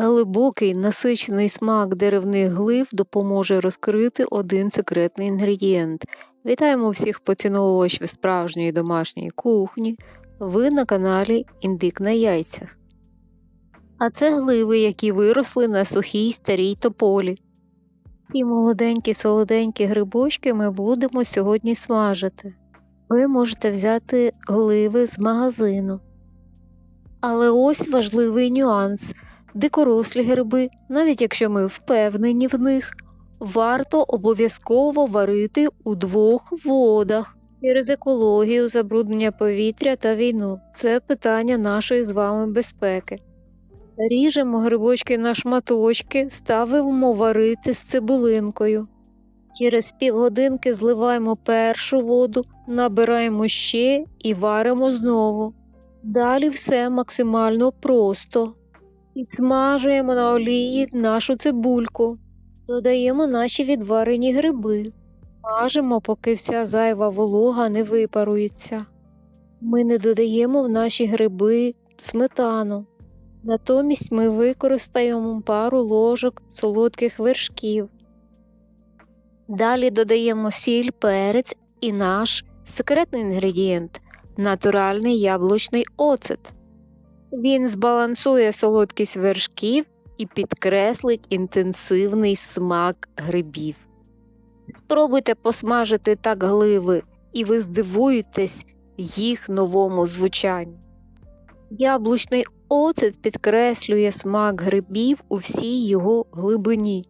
Глибокий насичений смак деревних глив допоможе розкрити один секретний інгредієнт. Вітаємо всіх поціновувачів справжньої домашньої кухні. Ви на каналі Індик на яйцях. А це гливи, які виросли на сухій старій тополі. Ці молоденькі солоденькі грибочки ми будемо сьогодні смажити. Ви можете взяти гливи з магазину. Але ось важливий нюанс. Дикорослі гриби, навіть якщо ми впевнені в них, варто обов'язково варити у двох водах через екологію, забруднення повітря та війну. Це питання нашої з вами безпеки. Ріжемо грибочки на шматочки, ставимо варити з цибулинкою. Через півгодинки зливаємо першу воду, набираємо ще і варимо знову. Далі все максимально просто. Підсмажуємо на олії нашу цибульку, додаємо наші відварені гриби, смажимо, поки вся зайва волога не випарується. Ми не додаємо в наші гриби сметану. Натомість ми використаємо пару ложок солодких вершків. Далі додаємо сіль, перець і наш секретний інгредієнт натуральний яблучний оцет. Він збалансує солодкість вершків і підкреслить інтенсивний смак грибів. Спробуйте посмажити так гливи, і ви здивуєтесь їх новому звучанню. Яблучний оцет підкреслює смак грибів у всій його глибині.